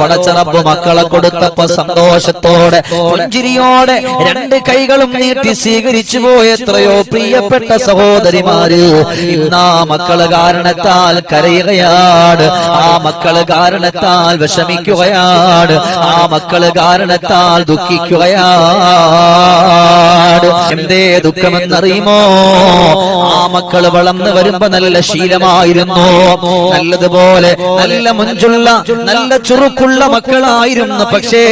പടച്ചറപ്പ് മക്കളെ കൊടുത്തപ്പോ സന്തോഷത്തോടെ പുഞ്ചിരിയോടെ രണ്ട് കൈകളും നീട്ടി സ്വീകരിച്ചു പോയ എത്രയോ പ്രിയപ്പെട്ട സഹോദരിമാര്. ഇന്നാ മക്കൾ കാരണത്താൽ കരയുകയാണ്. ആ മക്കൾ കാരണത്താൽ വിഷമിക്കുകയാണ്. ആ മക്കൾ കാരണത്താൽ ദുഃഖിക്കുകയാണ്. എന്തേ ദുഃഖമെന്നറിയുമോ? ആ മക്കൾ വളർന്നു വരുമ്പോ നല്ല ശീലമായിരുന്നു. നല്ലതുപോലെ നല്ല മുഞ്ചുള്ള നല്ല ചുറുക്കുള്ള മക്കളായിരുന്നു. പക്ഷേ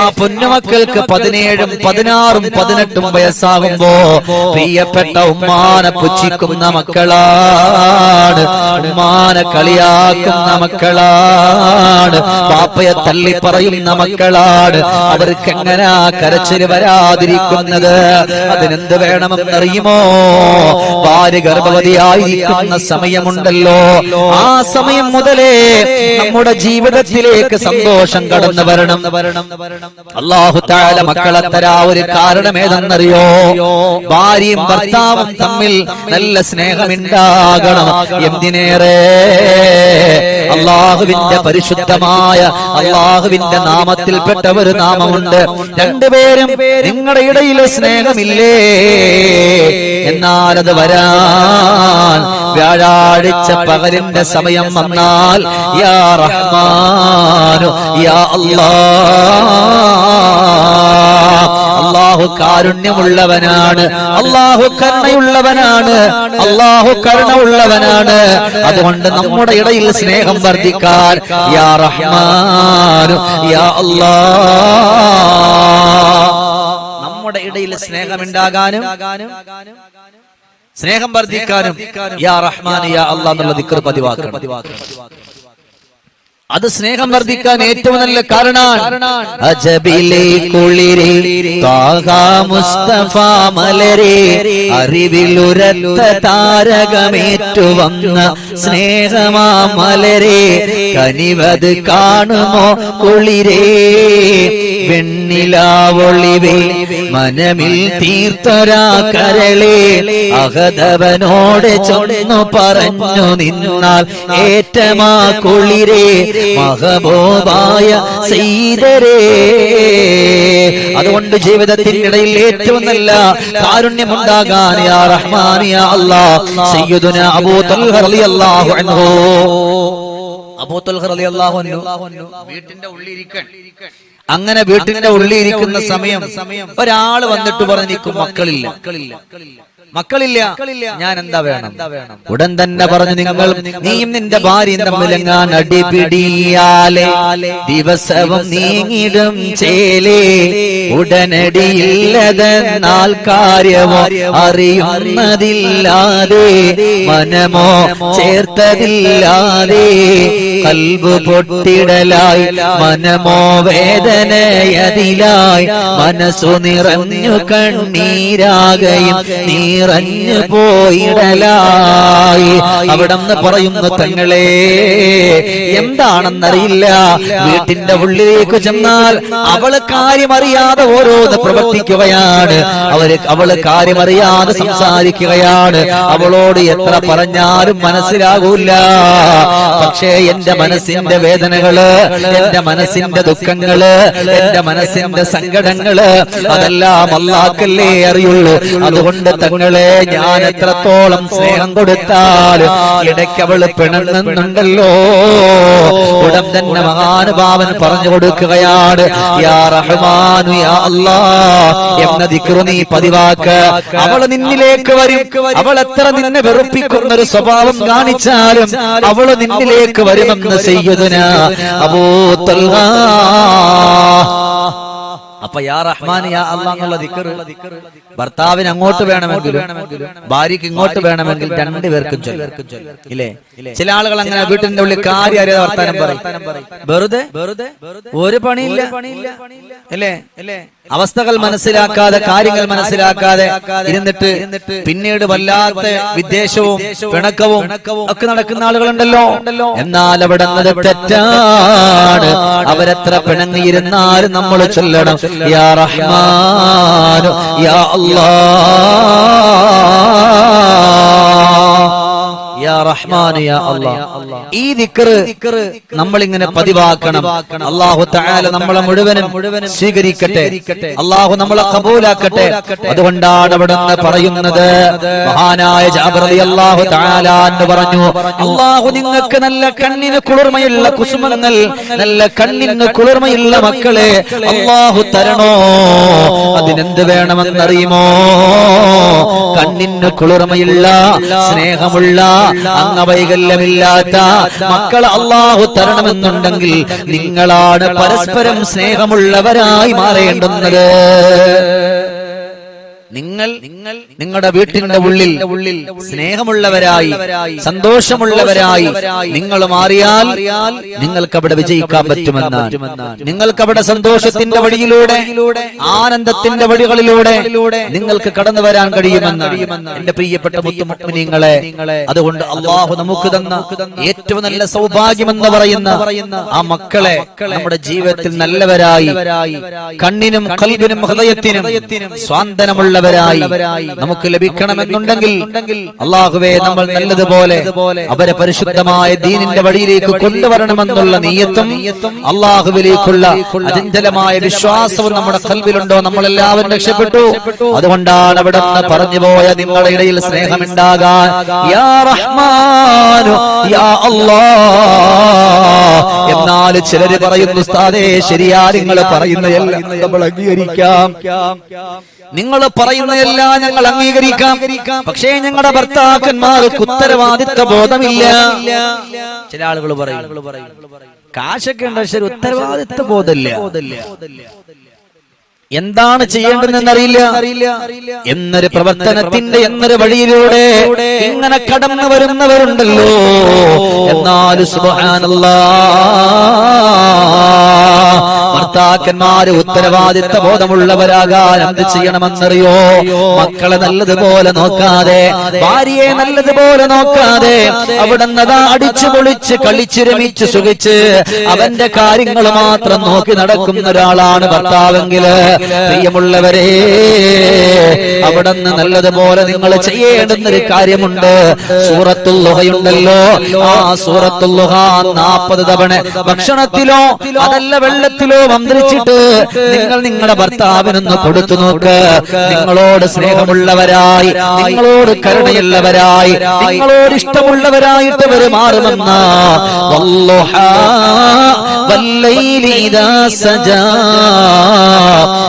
ആ പൊന്നുമക്കൾക്ക് പതിനേഴും പതിനാറും പതിനെട്ടും വയസ്സാകുമ്പോ പ്രിയപ്പെട്ട ഉമ്മാനെ പുച്ഛിക്കുന്ന മക്കളാണ്. ഉമ്മാനെ കളിയാക്കുന്ന മക്കളാണ്. പാപ്പയെ തള്ളി പറയുന്ന മക്കളാണ്. അവർക്ക് എങ്ങനാ കരച്ചിൽ വരാതിരിക്കുന്നത്? അതിനെന്ത് വേണമെന്നറിയുമോ? ഭാര്യ ഗർഭവതിയായിരിക്കുന്ന സമയമുണ്ടല്ലോ. ആ സമയം മുതലേ നമ്മുടെ ജീവിതത്തിലേക്ക് സന്തോഷം കടന്നു വരണം. അള്ളാഹു താല മക്കളെ തരാ ഒരു കാരണമേതെന്നറിയോ? ഭാര്യയും ഭർത്താവും തമ്മിൽ നല്ല സ്നേഹമുണ്ടാകണം. എന്തിനേറെ? അള്ളാഹുവിന്റെ പരിശുദ്ധമായ അള്ളാഹുവിന്റെ നാമത്തിൽപ്പെട്ട ഒരു നാമമുണ്ട്. രണ്ടുപേരും നിങ്ങളുടെ ഇടയിലെ സ്നേഹമില്ലേ? എന്നാലത് വരാൻ വ്യാഴാഴ്ച പകലിന്റെ സമയം വന്നാൽ യാ റഹ്മാനു യാ അല്ലാ. അള്ളാഹു കാരുണ്യമുള്ളവനാണ് അള്ളാഹു കരുണയുള്ളവനാണ് അള്ളാഹു കരുണ ഉള്ളവനാണ് അതുകൊണ്ട് നമ്മുടെ ഇടയിൽ സ്നേഹം വർദ്ധിക്കാൻ യാ റഹ്മാനു യാ അല്ലാ. നമ്മുടെ ഇടയിൽ സ്നേഹമുണ്ടാകാനും സ്നേഹം വർദ്ധിക്കാനും യാ റഹ്മാൻ യാ അള്ളാഹ് എന്നുള്ള ദിക്കർ പതിവാക്കണം. അത് സ്നേഹം വർദ്ധിക്കാൻ ഏറ്റവും നല്ല കാരണമാണ് അജബിലെ കുളിരി മുസ്തഫ മലരെ അറിവിലുരത്ത താരകമേറ്റു വന്ന സ്നേഹമാ മലരെ കനിവത് കാണുമോ കുളിരേ? വെണ്ണിലാവൊളിവേ മനമിൽ തീർത്തൊരാ കരളെ അഹദവനോടെ ചൊന്നു പറഞ്ഞു നിന്നാൽ ഏറ്റമാ കുളിരേ. മഹബോബായ സീതരേ. അതുകൊണ്ട് ജീവിതത്തിനിടയിൽ ഏറ്റവും നല്ല കാരുണ്യമുണ്ടാകാൻ യാ റഹ്മാൻ യാ അല്ലാഹ് സയ്യിദുന അബൂ തൽഹ റളിയല്ലാഹു അൻഹു. അബൂ തൽഹ റളിയല്ലാഹു അൻഹു. വീട്ടിന്റെ അങ്ങനെ വീട്ടിന്റെ ഉള്ളിരിക്കുന്ന സമയം ഒരാൾ വന്നിട്ട് പറഞ്ഞു നിൽക്കും മക്കളില്ല. മക്കളില്ല. ഞാൻ എന്താ വേണം? ഉടൻ തന്നെ പറഞ്ഞു നിങ്ങൾ നീയും നിന്റെ ഭാര്യയും തമ്മിലെങ്ങാൻ അടിപിടിയാലെ? ദിവസവും നീങ്ങിടും ചേലേ? ഉടനടിയില്ലതെന്നാൽ കാര്യമോ? അറിയുന്നതില്ലാതെ? മനമോ? ചേർത്തതില്ലാതെ? കൽവ് പൊട്ടിടലായി? മനമോ? വേദനയതിലായി? മനസ്സു നിറഞ്ഞു കണ്ണീരാകയും നിറഞ്ഞു പോയിടലായി. അവിടെന്ന് പറയുന്നു തങ്ങളെ എന്താണെന്നറിയില്ല. വീട്ടിന്റെ ഉള്ളിലേക്ക് ചെന്നാൽ അവൾ കാര്യമറിയാതെ ഓരോന്ന് പ്രവർത്തിക്കുകയാണ്. അവർ അവൾ കാര്യമറിയാതെ സംസാരിക്കുകയാണ്. അവളോട് എത്ര പറഞ്ഞാലും മനസ്സിലാകൂല. പക്ഷേ എന്റെ മനസ്സിന്റെ വേദനകൾ എന്റെ മനസ്സിന്റെ ദുഃഖങ്ങൾ എന്റെ മനസ്സിന്റെ സങ്കടങ്ങൾ അതെല്ലാം അല്ലാക്കല്ലേ അറിയുള്ളൂ. അതുകൊണ്ട് തങ്ങളെ ഞാൻ എത്രത്തോളം സ്നേഹം കൊടുത്താൽ ഇടയ്ക്ക് അവൾ പിണങ്ങുന്നുണ്ടല്ലോ. ഉടൻ തന്നെ മഹാനുഭാവൻ പറഞ്ഞു കൊടുക്കുകയാണ് യാ റഹ്മാനു യാ എന്ന ദിക്റു നീ പതിവാക്ക്. അവൾ നിന്നിലേക്ക് വരും. അവൾ എത്ര നിന്നെ വെറുപ്പിക്കുന്ന ഒരു സ്വഭാവം കാണിച്ചാലും അവൾ നിന്നിലേക്ക് വരുമെന്ന് ചെയ്യുന്നതിന് അബൂ തൽഹാ അപ്പൊ യാ റഹ്മാൻ യാ അല്ലാ എന്നുള്ള ദിക്കർ ഭർത്താവിന് അങ്ങോട്ട് വേണമെങ്കിലും ഭാര്യക്ക് ഇങ്ങോട്ട് വേണമെങ്കിൽ രണ്ടുപേർക്കും ഇല്ലേ? ചില ആളുകൾ അങ്ങനെ വീട്ടിന്റെ ഉള്ളിൽ കാര്യം അറിയാതെ വർത്താനം പറയും. വെറുതെ? വെറുതെ? ഒരു പണിയില്ല. അല്ലേ അല്ലേ അവസ്ഥകൾ മനസ്സിലാക്കാതെ കാര്യങ്ങൾ മനസ്സിലാക്കാതെ ഇരുന്നിട്ട് പിന്നീട് വല്ലാത്ത വിദ്വേഷവും പിണക്കവും ഒക്കെ നടക്കുന്ന ആളുകളുണ്ടല്ലോ. എന്നാൽ അവിടെ തെറ്റാണ്. അവരെത്ര പിണങ്ങിയിരുന്നാലും നമ്മൾ ചൊല്ലണം. യാ റഹ്മാനു യാ അല്ലാ റഹ്മാൻ യാ അല്ലാഹ് ഈ ദിക്റ് നമ്മൾ ഇങ്ങനെ പതിവാക്കണം. അള്ളാഹു തആല നമ്മളെ മുഴുവനും സ്വീകരിക്കട്ടെ. അള്ളാഹു നമ്മളെ കബൂലാക്കട്ടെ. അതുകൊണ്ടാണ് അവിടുന്ന് പറയുന്നത് മഹാനായ ജാബിർ റളിയല്ലാഹു തആല എന്ന് പറഞ്ഞു അള്ളാഹു നിങ്ങൾക്ക് നല്ല കണ്ണിന് കുളിർമയുള്ള കുസുമങ്ങൾ നല്ല കണ്ണിന് കുളിർമയുള്ള മക്കളെ അള്ളാഹു തരണോ? അതിനെന്ത് വേണമെന്നറിയുമോ? കണ്ണിന് കുളിർമയുള്ള സ്നേഹമുള്ള അംഗവൈകല്യമില്ലാത്ത മക്കൾ അള്ളാഹു തരണമെന്നുണ്ടെങ്കിൽ നിങ്ങളാണ് പരസ്പരം സ്നേഹമുള്ളവരായി മാറേണ്ടുന്നത്. നിങ്ങൾ നിങ്ങൾ നിങ്ങളുടെ വീട്ടിന്റെ ഉള്ളിൽ ഉള്ളിൽ സ്നേഹമുള്ളവരായി സന്തോഷമുള്ളവരായി നിങ്ങൾ മാറിയാൽ നിങ്ങൾക്ക് അവിടെ വിജയിക്കാൻ പറ്റുമെന്ന് നിങ്ങൾക്ക് അവിടെ സന്തോഷത്തിന്റെ വഴിയിലൂടെ ആനന്ദത്തിന്റെ വഴികളിലൂടെ നിങ്ങൾക്ക് കടന്നു വരാൻ കഴിയുമെന്ന് എന്റെ പ്രിയപ്പെട്ട മുത്തുമുക്മിനീങ്ങളെ അതുകൊണ്ട് അള്ളാഹു നമുക്ക് തന്ന ഏറ്റവും നല്ല സൗഭാഗ്യമെന്ന് പറയുന്ന ആ മക്കളെ നമ്മുടെ ജീവിതത്തിൽ നല്ലവരായി കണ്ണിനും കൽവിനും ഹൃദയത്തിനും സ്വാന്തനമുള്ളവരായി നമുക്ക് ലഭിക്കണമെന്നുണ്ടെങ്കിൽ അള്ളാഹുവെ നമ്മൾ നല്ലതുപോലെ അവരെ പരിശുദ്ധമായ ദീനിന്റെ വഴിയിലേക്ക് കൊണ്ടുവരണമെന്നുള്ള നീയത്തും അള്ളാഹുവിലേക്കുള്ള അചഞ്ചലമായ വിശ്വാസവും നമ്മുടെ കൽവിലുണ്ടോ നമ്മളെല്ലാവരും രക്ഷപ്പെട്ടു. അതുകൊണ്ടാണ് അവിടെ നിന്ന് പറഞ്ഞു പോയ നിങ്ങളുടെ ഇടയിൽ സ്നേഹമുണ്ടാകാൻ. എന്നാൽ ചിലര് പറയുന്നു ഉസ്താദേ ശരിയാ നിങ്ങൾ പറയുന്നതെല്ലാം നമ്മൾ അംഗീകരിക്കാം. നിങ്ങൾ പറയുന്നതെല്ലാം ഞങ്ങൾ അംഗീകരിക്കാം. പക്ഷേ ഞങ്ങളുടെ ഭർത്താക്കന്മാർക്ക് ഉത്തരവാദിത്വ ബോധമില്ല. ചില ആളുകൾ പറയും കാശൊക്കെ ഉണ്ട് പക്ഷെ ഉത്തരവാദിത്വ ബോധമില്ല. എന്താണ് ചെയ്യേണ്ടതെന്ന് അറിയില്ല എന്നൊരു പ്രവർത്തനത്തിന്റെ എന്നൊരു വഴിയിലൂടെ ഇങ്ങനെ കടന്നു വരുന്നവരുണ്ടല്ലോ. എന്നാൽ സുബ്ഹാനല്ലാ ഉത്തരവാദിത്ത ബോധമുള്ളവരാകാൻ എന്ത് ചെയ്യണമെന്നറിയോ? മക്കളെ നല്ലതുപോലെ നോക്കാതെ ഭാര്യയെ നല്ലതുപോലെ നോക്കാതെ അവിടെ നിന്നതാ അടിച്ചു പൊളിച്ച് കളിച്ച് രമിച്ച് സുഖിച്ച് അവന്റെ കാര്യങ്ങൾ മാത്രം നോക്കി നടക്കുന്ന ഒരാളാണ് ഭർത്താവെങ്കിൽ. പ്രിയമുള്ളവരെ അവിടെ നിന്ന് നല്ലതുപോലെ നിങ്ങൾ ചെയ്യേണ്ടുന്ന ഒരു കാര്യമുണ്ട് സൂറത്തുള്ളുഹയുണ്ടല്ലോ ആ സൂറത്തുള്ളുഹ നാപ്പത് തവണ ഭക്ഷണത്തിലോ അതല്ല വെള്ളത്തിലോ മന്ത്രിച്ചിട്ട് നിങ്ങൾ നിങ്ങളുടെ ഭർത്താവിനൊന്ന് കൊടുത്തു നോക്ക്. നിങ്ങളോട് സ്നേഹമുള്ളവരായി നിങ്ങളോട് കരുണയുള്ളവരായി നിങ്ങളോട് ഇഷ്ടമുള്ളവരായിട്ട് അവർ മാറുമെന്ന വല്ലുഹാ വല്ലൈലി സജാ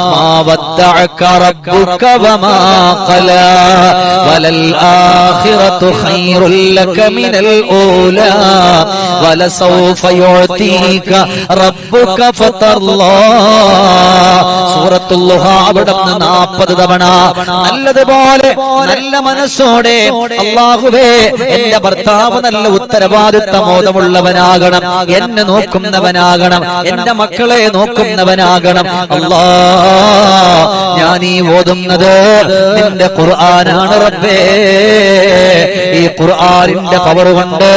ما ودعك ربك وما قلى وللآخرة خير لك من الأولى ولسوف يعطيك ربك فترضى സൂറത്തുല്ലുഹ അവിടെ നിന്ന് നാൽപ്പത് തവണ നല്ലതുപോലെ നല്ല മനസ്സോടെ അള്ളാഹുവേ എന്റെ ഭർത്താവ് നല്ല ഉത്തരവാദിത്ത ബോധമുള്ളവനാകണം എന്നെ നോക്കുന്നവനാകണം എന്റെ മക്കളെ നോക്കുന്നവനാകണം അല്ലാ ഞാൻ ഈ ഓതുന്നത് നിന്റെ ഖുർആനാണ് റബ്ബേ. ഈ ഖുർആനിന്റെ പവർ കൊണ്ട്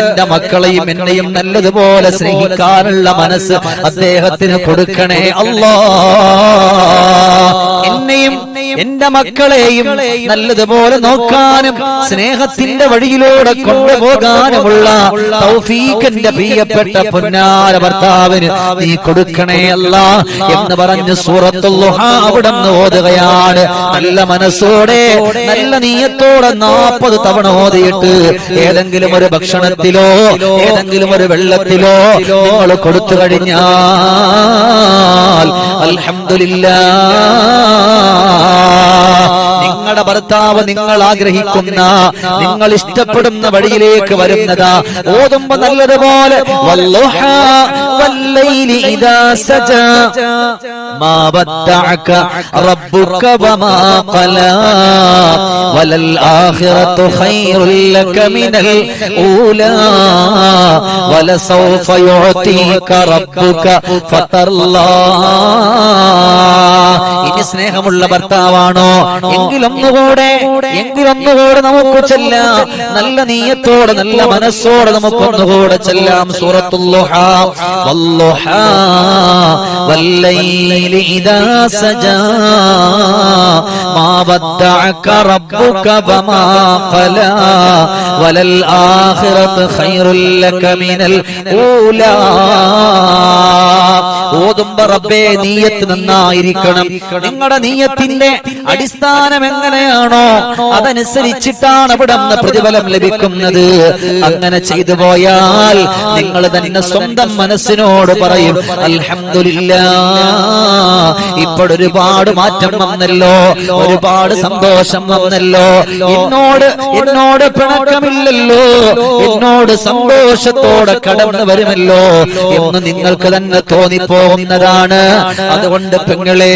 എന്റെ മക്കളെയും എന്നെയും നല്ലതുപോലെ സ്നേഹിക്കാനുള്ള മനസ്സ് അദ്ദേഹത്തിന് കൊടുക്കണേ അല്ലാ. എന്നെയും എന്റെ മക്കളെയും നല്ലതുപോലെ നോക്കാനും സ്നേഹത്തിന്റെ വഴിയിലൂടെ കൊണ്ടുപോകാനുമുള്ള തൗഫീഖിന്റെ പ്രിയപ്പെട്ട പൊന്നാര ഭർത്താവിന് നീ കൊടുക്കണേ അല്ല എന്ന് പറഞ്ഞ് സൂറത്തുള്ള അവിടെ നിന്ന് ഓതുകയാണ്. നല്ല മനസ്സോടെ നല്ല നീയത്തോടെ നാൽപ്പത് തവണ ഓതിയിട്ട് ഏതെങ്കിലും ഒരു ഭക്ഷണത്തിലോ ഏതെങ്കിലും ഒരു വെള്ളത്തിലോ നിങ്ങൾ കൊടുത്തു കഴിഞ്ഞാൽ അൽഹംദുലില്ലാ നിങ്ങളുടെ ഭർത്താവ് നിങ്ങൾ ആഗ്രഹിക്കുന്ന നിങ്ങൾ ഇഷ്ടപ്പെടുന്ന വഴിയിലേക്ക് വരുന്നതാ. ഓതുമ്പോ നല്ലതുപോലെ സജാ ഇനി സ്നേഹമുള്ള ഭർത്താവാണോ? എങ്കിലൊന്നുകൂടെ എങ്കിലൊന്നുകൂടെ നമുക്ക് ചെല്ലാം. നല്ല നീയത്തോടെ നല്ല മനസ്സോടെ നമുക്കൊന്നുകൂടെ ചെല്ലാം. സൂറത്തുല്ലുഹ ഓതുമ്പോ റബ്ബേ നീയത്ത് നന്നായിരിക്കണം. നിങ്ങളുടെ നീയത്തിന്റെ അടിസ്ഥാനം എങ്ങനെയാണോ അതനുസരിച്ചിട്ടാണ് അവിടെ പ്രതിഫലം ലഭിക്കുന്നത്. അങ്ങനെ ചെയ്തു പോയാൽ നിങ്ങൾ തന്നെ സ്വന്തം മനസ്സിനോട് പറയും അൽഹമില്ല ഇപ്പോഴൊരുപാട് മാറ്റം വന്നല്ലോ ഒരുപാട് സന്തോഷം വന്നല്ലോ. എന്നോട് എന്നോട് പിണക്കമില്ലല്ലോ. എന്നോട് സന്തോഷത്തോടെ കടന്നു വരുമല്ലോ എന്ന് നിങ്ങൾക്ക് തന്നെ തോന്നിപ്പോകുന്നതാണ്. അതുകൊണ്ട് പെങ്ങളെ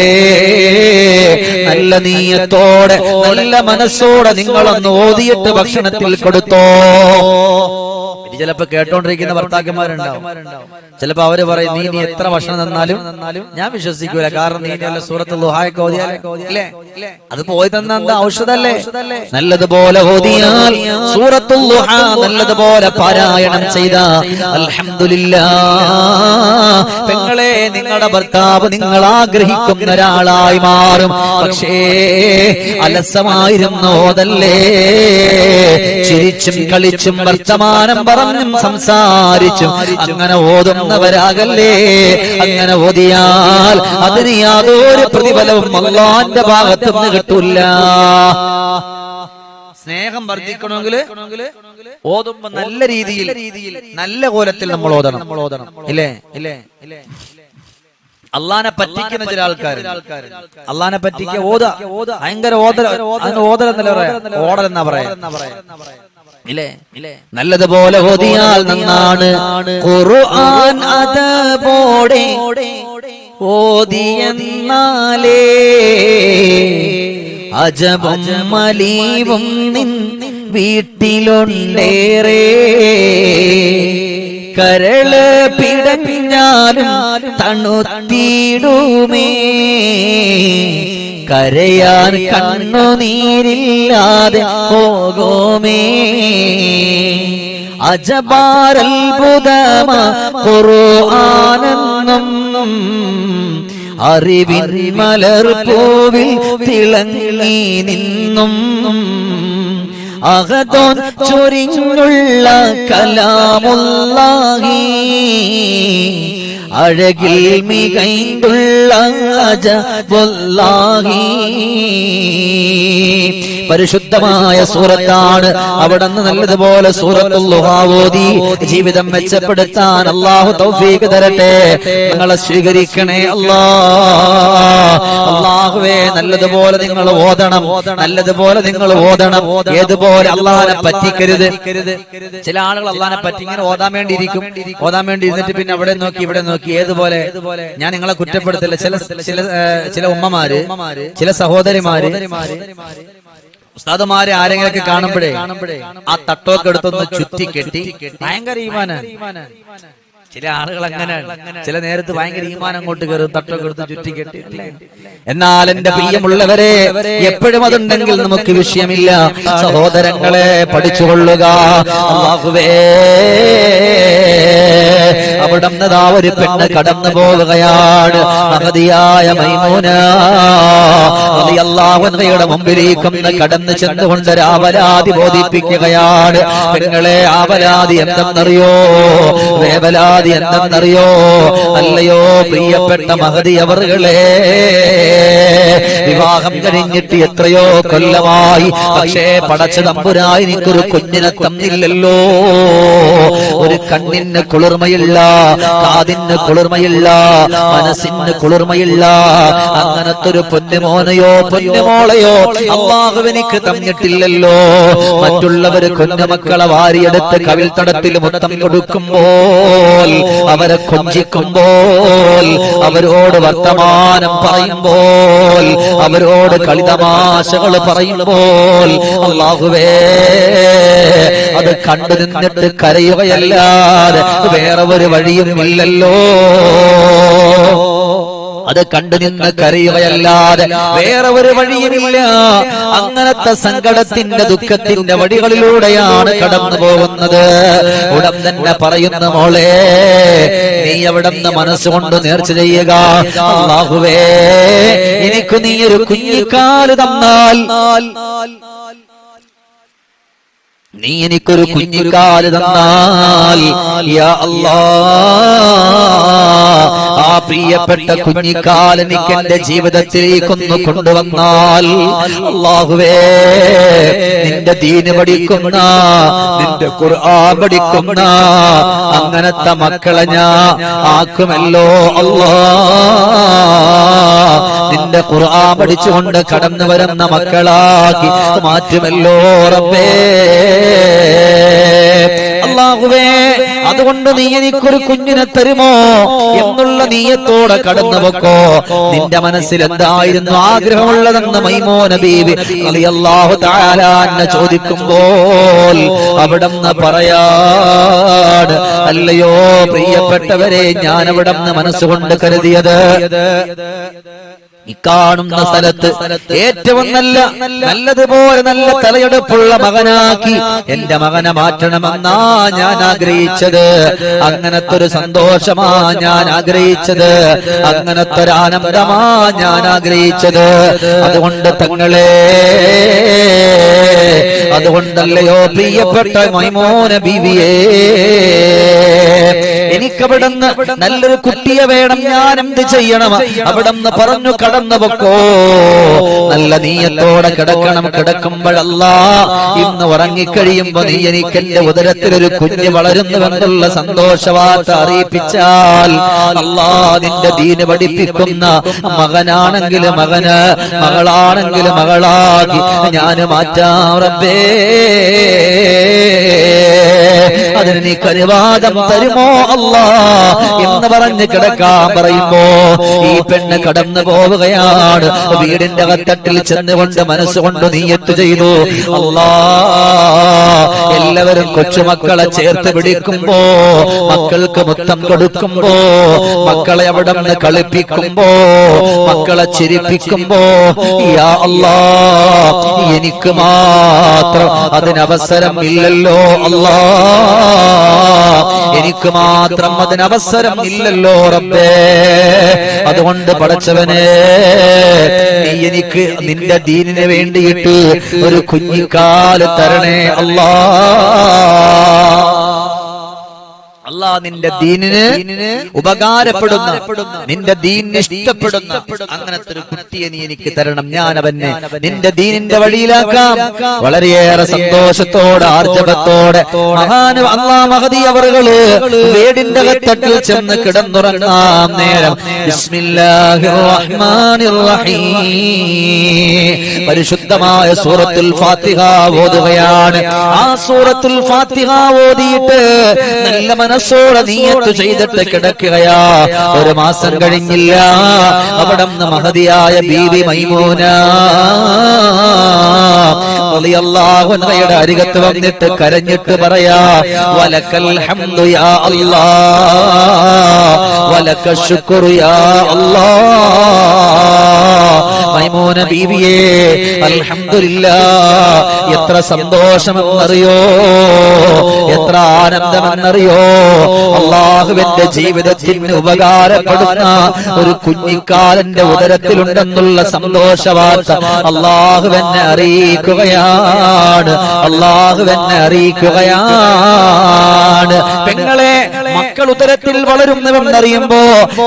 നല്ല നീയത്തോടെ നല്ല മനസ്സോടെ നിങ്ങളൊന്ന് ഓതിയിട്ട് ഭക്ഷണത്തിൽ കൊടുത്തോ. ഇത് ചിലപ്പോ കേട്ടോണ്ടിരിക്കുന്ന ഭർത്താക്കന്മാരുണ്ടാവും. ചിലപ്പോ അവർ പറയും നീ നീ എത്ര ഭക്ഷണം തന്നാലും ഞാൻ വിശ്വസിക്കൂല. കാരണം നീ നല്ല സൂറത്ത് അത് പോയി തന്ന എന്താ ഔഷധല്ലേ? നല്ലതുപോലെ ഓതിയാൽ സൂറത്തു നല്ലതുപോലെ പാരായണം ചെയ്ത. അൽഹംദുലില്ലാ. പെങ്ങളെ നിങ്ങളുടെ ഭർത്താവ് നിങ്ങൾ ആഗ്രഹിക്കുന്ന ഒരാളായി മാറും. പക്ഷേ അലസമായിരുന്ന ഓതല്ലേ? ചിരിച്ചും കളിച്ചും വർത്തമാനം പറഞ്ഞും സംസാരിച്ചും. അങ്ങനെ ഓതുന്നവരാകല്ലേ? അങ്ങനെ ഓതിയാൽ അതിന് യാതൊരു പ്രതിഫലവും അള്ളാന്റെ ഭാഗത്തുനിന്ന് കിട്ടൂല. സ്നേഹം വർദ്ധിക്കണമെങ്കിൽ ഓതുമ്പോ നല്ല രീതിയിൽ നല്ല കോലത്തിൽ നമ്മൾ ഓതണം. നമ്മൾ ഓതണം. ഇല്ലേ? ഇല്ലേ? ഇല്ലേ? അള്ളാനെ പറ്റിക്കുന്ന ചില ആൾക്കാർ അള്ളാനെ പറ്റിക്ക ഓത ഭയങ്കര ഓതല അതിന് ഓതൽ പറയാ? ഓടൽ എന്നാ പറയാ? നല്ലതുപോലെ ഓതിയാൽ നന്നാണ്. ഖുർആൻ അതപോടെ ഓതിയെന്നാലേ അജബും മലീവും നിൻ വീട്ടിലുണ്ടേറെ. കരൾ പിടഞ്ഞാലും തണുത്തിടുമേ. കരയാൻ കണ്ണുനീരില്ലാതെ പോകുമേ. ആനന്ദം ഖുർആനെന്നും മലർ പോവിൽ തിളങ്ങി നിന്നും. അകതോൻ ചൊരിഞ്ഞുള്ള കലാമുള്ളാഹി. അഴകിൽ മികൈന്തുള്ള അജബുല്ലാഹി പരിശുദ്ധമായ സൂറത്താണ്. അവിടെ നിന്ന് നല്ലതുപോലെ സൂറത്തുള്ളുഹാവോതി ജീവിതം മെച്ചപ്പെടുത്താൻ അള്ളാഹു തൗഫീഖ് തരട്ടെ. നിങ്ങളെ സ്വീകരിക്കണേ അല്ലാ. അള്ളാഹുവേ നല്ലതുപോലെ നിങ്ങൾ ഓതണം. നല്ലതുപോലെ നിങ്ങൾ ഓതണം. ഏതുപോലെ അള്ളാഹിനെ പറ്റിക്കരുത്. ചില ആളുകൾ അള്ളാഹിനെ പറ്റി ഇങ്ങനെ ഓതാൻ വേണ്ടി ഇരിക്കും ഓതാൻ വേണ്ടി ഇരുന്നിട്ട് പിന്നെ അവിടെ നോക്കി ഇവിടെ നോക്കി. ഏതുപോലെ? ഞാൻ നിങ്ങളെ കുറ്റപ്പെടുത്തില്ല. ചില ചില ചില ഉമ്മമാര് ചില സഹോദരിമാര് ഉസ്താദുമാരെ ആരെങ്കിലൊക്കെ കാണുമ്പോഴേ ആ തട്ടൊക്കെ എടുത്തൊന്ന് ചുറ്റി കെട്ടി ഭയങ്കര ചില ആളുകൾ അങ്ങനെ ചില നേരത്ത് ഭയങ്കര ഈമാനം അങ്ങോട്ട് കയറും തട്ടൊക്കെ എടുത്ത് ചുറ്റി കെട്ടി? എന്നാൽ എന്റെ പ്രിയമുള്ളവരെ എപ്പോഴും അതുണ്ടെങ്കിൽ നമുക്ക് വിഷയമില്ല. സഹോദരങ്ങളെ പഠിച്ചുകൊള്ളുക. അവിടെ നിന്നതാ ഒരു പെണ്ണ് കടന്നു പോവുകയാണ് മഹതിയായ മൈമൂന അള്ളാഹുയുടെ മുമ്പിലേക്കൊന്ന് കടന്നു ചെന്നുകൊണ്ട് രാവലാതി ബോധിപ്പിക്കുകയാണ്. നിങ്ങളെ ആവലാതി എന്തെന്നറിയോ? വേവലാതി എന്തെന്നറിയോ? അല്ലയോ പ്രിയപ്പെട്ട മഹതി അവറുകളെ വിവാഹം കഴിഞ്ഞിട്ട് എത്രയോ കൊല്ലമായി. പക്ഷേ പടച്ച തമ്പുരായി നിനക്കൊരു കുഞ്ഞിനെ തന്നില്ലല്ലോ. ഒരു കണ്ണിന് കുളിർമയില്ല. കാതിന് കുളിർമയില്ല മനസ്സിന് കുളിർമയില്ല. അങ്ങനത്തെ ഒരു പൊന്നുമോനെയോ പൊന്നുമോളെയോ അമ്മാഹുവിനിക്ക് തന്നിട്ടില്ലല്ലോ. മറ്റുള്ളവര് കുഞ്ഞുമക്കളെ വാരിയെടുത്ത് കവിൽ തടത്തിൽ മുത്തം കൊടുക്കുമ്പോൾ അവരെ കൊഞ്ചിക്കുമ്പോൾ അവരോട് വർത്തമാനം പറയുമ്പോൾ അവരോട് കളിതമാശകൾ പറയുമ്പോൾ അള്ളാഹുവേ അത് കണ്ടു നിന്നിട്ട് കരയുകയല്ലാതെ വേറെ ഒരു വഴിയും ഇല്ലല്ലോ അത് കണ്ടു നിന്ന് കരയുകയല്ലാതെ വേറെ ഒരു വഴിയുമില്ല. അങ്ങനത്തെ സങ്കടത്തിന്റെ ദുഃഖത്തിന്റെ വഴികളിലൂടെയാണ് കടന്നു പോകുന്നത്. ഉടൻ തന്നെ പറയുന്ന മോളെ നീ എവിടെ നിന്ന് മനസ്സുകൊണ്ട് നേർച്ച ചെയ്യുക. അല്ലാഹുവേ എനിക്ക് നീ ഒരു കുഞ്ഞിക്കാൽ തന്നാൽ നീ എനിക്കൊരു കുഞ്ഞിക്കാൽ തന്നാൽ. ആ പ്രിയപ്പെട്ട കുഞ്ഞിക്കാൽ എനിക്ക് എന്റെ ജീവിതത്തിലേക്കൊന്ന് കൊണ്ടുവന്നാൽ. അള്ളാഹുവേ നിന്റെ ദീന് പഠിക്കുന്ന നിന്റെ ഖുർആൻ പഠിക്കുന്ന അങ്ങനത്തെ മക്കളെ ഞാ ആക്കുമല്ലോ. അല്ലാ. നിന്റെ ഖുർആൻ പഠിച്ചുകൊണ്ട് കടന്നു വരുന്ന മക്കളാക്കി. മാറ്റുമല്ലോ റബ്ബേ. അള്ളാഹുവേ അതുകൊണ്ട് നീ എനിക്കൊരു കുഞ്ഞിനെ തരുമോ എന്നുള്ള നീയത്തോടെ കടന്നു വെക്കോ നിന്റെ മനസ്സിൽ എന്തായിരുന്നു ആഗ്രഹമുള്ളതെന്ന് മൈമോന ബീവി അള്ളാഹു താലാന്നെ ചോദിക്കുമ്പോൾ അവിടെന്ന് പറയാട് അല്ലയോ പ്രിയപ്പെട്ടവരെ ഞാൻ അവിടെന്ന് മനസ്സുകൊണ്ട് കരുതിയത്? ഈ കാണുന്ന സ്ഥലത്ത് ഏറ്റവും നല്ല നല്ലതുപോലെ നല്ല തലയെടുപ്പുള്ള മകനാക്കി എന്റെ മകനെ മാറ്റണമെന്നാ ഞാൻ ആഗ്രഹിച്ചത്. അങ്ങനത്തെ ഒരു സന്തോഷമാ ഞാൻ ആഗ്രഹിച്ചത്. അങ്ങനത്തെ ഒരു ആനന്ദമാ ഞാൻ ആഗ്രഹിച്ചത്. അതുകൊണ്ട് തങ്ങളെ അതുകൊണ്ടല്ലയോ പ്രിയപ്പെട്ട മൈമോന ബീവിയേ എനിക്കവിടുന്ന് നല്ലൊരു കുട്ടിയെ വേണം ഞാൻ എന്ത് ചെയ്യണം? അവിടുന്ന് പറഞ്ഞു കടന്നു പൊക്കോ. നല്ല നീയത്തോടെ കിടക്കണം കിടക്കുമ്പോഴല്ല. ഇന്ന് ഉറങ്ങിക്കഴിയുമ്പോ നീ എനിക്ക് എന്റെ ഉദരത്തിലൊരു കുഞ്ഞ് വളരുന്നുവെന്നുള്ള സന്തോഷവാർത്ത അറിയിപ്പിച്ചാൽ അല്ലാ നിന്റെ ദീന് പഠിപ്പിക്കുന്ന മകനാണെങ്കിൽ മകന് മകളാണെങ്കിൽ മകളാകി ഞാൻ മാറ്റാം റബ്ബേ. അതിന് നീ കരുവാദം തരുമോ അല്ലാ? എന്ന് പറഞ്ഞ് കിടക്കാൻ പറയുമ്പോ ഈ പെണ്ണ് കടന്നു പോവുകയാണ്. വീടിന്റെ കത്തട്ടിൽ ചെന്നുകൊണ്ട് മനസ്സുകൊണ്ട് നീയത്ത് ചെയ്തു. അല്ലാ എല്ലാവരും കൊച്ചുമക്കളെ ചേർത്ത് പിടിക്കുമ്പോ മക്കൾക്ക് മുത്തം കൊടുക്കുമ്പോ മക്കളെ അവിടെ നിന്ന് കളിപ്പിക്കുമ്പോ മക്കളെ ചിരിപ്പിക്കുമ്പോ യാ അല്ലാ എനിക്ക് മാത്രം അതിനവസരം ഇല്ലല്ലോ അല്ലാ. എനിക്ക് മാത്രം അതിനവസരം ഇല്ലല്ലോ റബ്ബേ. അതുകൊണ്ട് പടച്ചവനെ നീ എനിക്ക് നിന്റെ ദീനിനെ വേണ്ടിയിട്ട് ഒരു കുഞ്ഞിക്കാൽ തരണേ അല്ലാ. അല്ലാ നിന്റെ ദീനിന് ഉപകാരപ്പെടുന്ന നിന്റെ ദീനിന് ഇഷ്ടപ്പെടുന്ന അങ്ങനത്തെ ഒരു കുട്ടിയെ നീ എനിക്ക് തരണം. ഞാൻ അവനെ നിന്റെ ദീനിന്റെ വഴിയിലാക്കാം. വളരെയേറെ സന്തോഷത്തോടെ ആർജവത്തോടെ മഹാന് അള്ളാ മഹതി അവറുകൾ വീടിന്റെ കത്തട്ടിൽ ചെന്ന് കിടന്നുറങ്ങാം നേരം. പരിശുദ്ധമായ സൂറത്തുൽ ഫാത്തിഹ ഓതുകയാണ്. ആ സൂറത്തുൽ ഫാത്തിഹ ഓതിയിട്ട് നല്ല മനസ്സോടെ നീയത്ത് ചെയ്തിട്ട് കിടക്കുകയാ. ഒരു മാസം കഴിഞ്ഞില്ല. അവിടെ മഹതിയായ ബീവി മൈമൂന. യുടെ അരികത്ത് വന്നിട്ട് കരഞ്ഞിട്ട് പറയാ വലക്കൽ ഹംദു യാ അല്ലാ. വലക്ക യാ അല്ലാ. മൈമൂന ബീവിയെ അൽഹംദുലില്ല എത്ര സന്തോഷമെന്നറിയോ? എത്ര ആനന്ദമെന്നറിയോ? അള്ളാഹുവിന്റെ ജീവിതത്തിന് ഉപകാരപ്പെടുന്ന ഒരു കുഞ്ഞിക്കാലന്റെ ഉദരത്തിലുണ്ടെന്നുള്ള സന്തോഷവാർത്ത അള്ളാഹുവെന്നെ അറിയിക്കുകയാണ്. അള്ളാഹുവെന്നെ അറിയിക്കുകയാണ്. പെങ്ങളെ മക്കൾ ഉദരത്തിൽ വളരുന്നവെന്നറിയുമ്പോ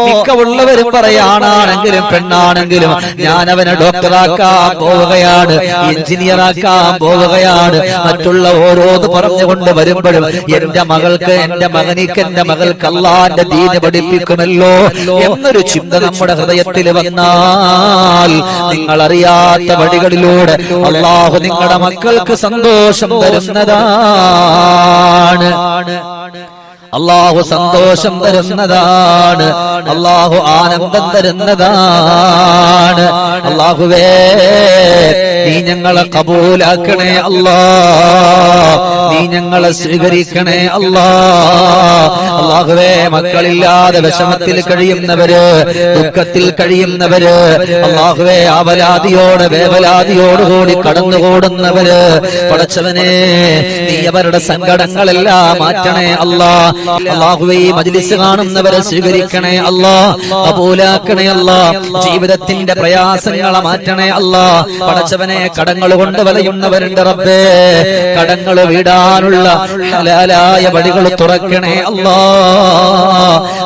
മിക്ക ഉള്ളവരും പറയാണാണെങ്കിലും പെണ്ണാണെങ്കിലും ഞാൻ അവനെ ഡോക്ടറാക്കാൻ പോവുകയാണ് എഞ്ചിനീയറാക്കാൻ പോവുകയാണ്. മറ്റുള്ള ഓരോന്ന് പറഞ്ഞുകൊണ്ട് വരുമ്പോഴും എന്റെ മകൾക്ക് എന്റെ മകനിക്ക് എന്റെ മകൾക്ക് അല്ലാന്റെ ദീന പഠിപ്പിക്കുമല്ലോ എന്നൊരു ചിന്ത നമ്മുടെ ഹൃദയത്തിൽ വന്നാൽ നിങ്ങൾ അറിയാത്ത വഴികളിലൂടെ അള്ളാഹു നിങ്ങളുടെ മക്കൾക്ക് സന്തോഷം തരുന്നതാണ്. അള്ളാഹു സന്തോഷം തരുന്നതാണ്. അള്ളാഹു ആനന്ദം തരുന്നതാണ്. അള്ളാഹുവേ നീ ഞങ്ങളെ കബൂലാക്കണേ അല്ലാ നീ ഞങ്ങളെ സ്വീകരിക്കണേ അല്ലാ അള്ളാഹുവേ മക്കളില്ലാതെ വിഷമത്തിൽ കഴിയുന്നവര് ദുഃഖത്തിൽ കഴിയുന്നവര് അള്ളാഹുവേ കൂടി വേവലാതിയോടുകൂടി കടന്നുകൂടുന്നവര്. പടച്ചവനെ നീ അവരുടെ സങ്കടങ്ങളെല്ലാം മാറ്റണേ അല്ലാ. അള്ളാഹുവേ ഈ മജ്ലിസ് കാണുന്നവരെ സ്വീകരിക്കണേ അല്ലാ. അപൂലാക്കണേ അല്ലാ. ജീവിതത്തിന്റെ പ്രയാസങ്ങളെ മാറ്റണേ അല്ലാ. പടച്ചവനെ കടങ്ങൾ കൊണ്ട് വലയുന്നവരുണ്ട് റബ്ബേ. കടങ്ങൾ വിടാനുള്ള ഹലാലായ വഴികൾ തുറക്കണേ അല്ലാ.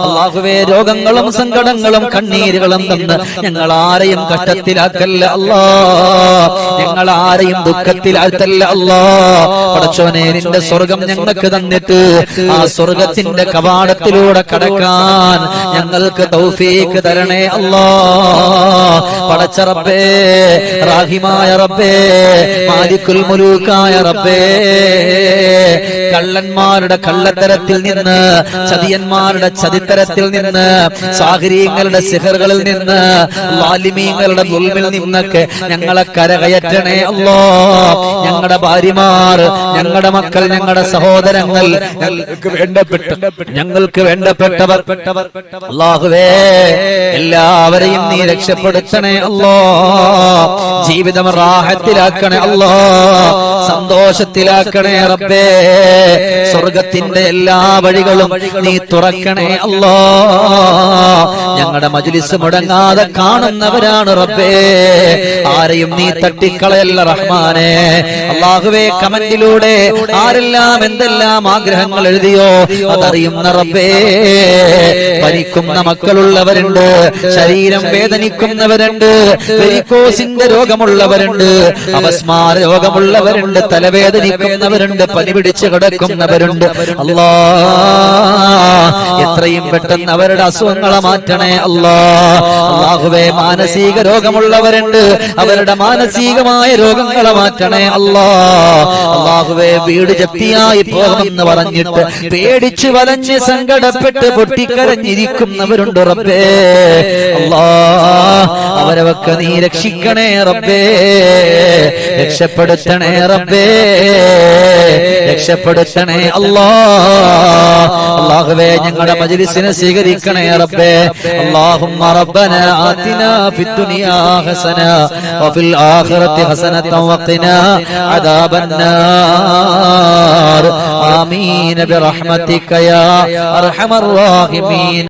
അള്ളാഹുവേ രോഗങ്ങളും സങ്കടങ്ങളും കണ്ണീരുകളും തന്ന് ഞങ്ങൾ ആരെയും കഷ്ടത്തിലാക്കല്ല അല്ലാ. ഞങ്ങൾ ആരെയും ദുഃഖത്തിലാക്കല്ല അല്ലാ. പടച്ചോനെ നിന്റെ സ്വർഗം ഞങ്ങൾക്ക് തന്നിട്ട് ആ സ്വർഗത്തിന്റെ കവാടത്തിലൂടെ കടക്കാൻ ഞങ്ങൾക്ക് തൗഫീക്ക് തരണേ അല്ലാ. പടച്ച റബ്ബേ റാഹിമായ റബ്ബേ മാലിക്കുൽ മുലൂക്കായ റബ്ബേ കള്ളന്മാരുടെ കള്ളത്തരത്തിൽ നിന്ന് ചതിയന്മാരുടെ ചതിത്തരത്തിൽ നിന്ന് സാഹരീങ്ങളുടെ സിഹറുകളിൽ നിന്ന് വാലിമീങ്ങളുടെ ദുൽമിൽ നിന്നൊക്കെ ഞങ്ങളെ കരകയറ്റണേ അല്ലോ. ഞങ്ങളുടെ ഭാര്യമാർ ഞങ്ങളുടെ മക്കൾ ഞങ്ങളുടെ സഹോദരങ്ങൾ ഞങ്ങൾക്ക് വേണ്ടപ്പെട്ട ഞങ്ങൾക്ക് വേണ്ടപ്പെട്ടവർ. അള്ളാഹുവേ എല്ലാവരെയും നീ രക്ഷപ്പെടുത്തണേ അല്ലോ. ജീവിതം റാഹത്തിലാക്കണേ അല്ലോ. സന്തോഷത്തിലാക്കണേ റബ്ബേ. സ്വർഗത്തിന്റെ എല്ലാ വഴികളും നീ തുറക്കണേ അല്ലോ ഞങ്ങളുടെ മജ്ലിസ് മുടങ്ങാതെ കാണുന്നവരാണ് റബ്ബേ. ആരെയും നീ തട്ടിക്കളയല്ല റഹ്മാനെ. അള്ളാഹുവേ കമന്റിലൂടെ ആരെല്ലാം എന്തെല്ലാം ആഗ്രഹങ്ങൾ എഴുതിയോ അതറിയുന്ന റബ്ബേ. ഭരിക്കുന്ന മക്കളുള്ളവരുണ്ട് ശരീരം വേദനിക്കുന്നവരുണ്ട് വെരിക്കോസിന്റെ രോഗമുള്ളവരുണ്ട് അവസ്മാ രോഗമുള്ളവരുണ്ട് തലവേദനിക്കുന്നവരുണ്ട് പനി പിടിച്ച് കിടക്കുന്നവരുണ്ട്. അല്ലാ എത്രയും പെട്ടെന്ന് അവരുടെ അസുഖങ്ങളെ മാറ്റണേ അല്ലാ. അള്ളാഹുവേ മാനസിക രോഗമുള്ളവരുണ്ട്. അവരുടെ മാനസികമായ രോഗങ്ങളെ മാറ്റണേ അല്ലാ. അള്ളാഹുവേ വീട് ജപ്തിയായി പോകുമെന്ന് പറഞ്ഞിട്ട് പേടിച്ചു വലഞ്ഞ് സങ്കടപ്പെട്ട് പൊട്ടിക്കരഞ്ഞിരിക്കുന്നവരുണ്ട് റബ്ബേ. അല്ലാ അവരവൊക്കെ നീ രക്ഷിക്കണേ റബ്ബേ. രക്ഷപ്പെടുത്തണേ റബ്ബേ. രക്ഷപ്പെടുത്തണേ അല്ലാ അള്ളാഹുവേ ഞങ്ങളുടെ മജ്ലിസിനെ സ്വീകരിക്കണേ റബ്ബേ اللهم ربنا آتنا في الدنيا حسنة وفي الآخرة حسنة وقنا عذاب النار آمين برحمتك يا أرحم الراحمين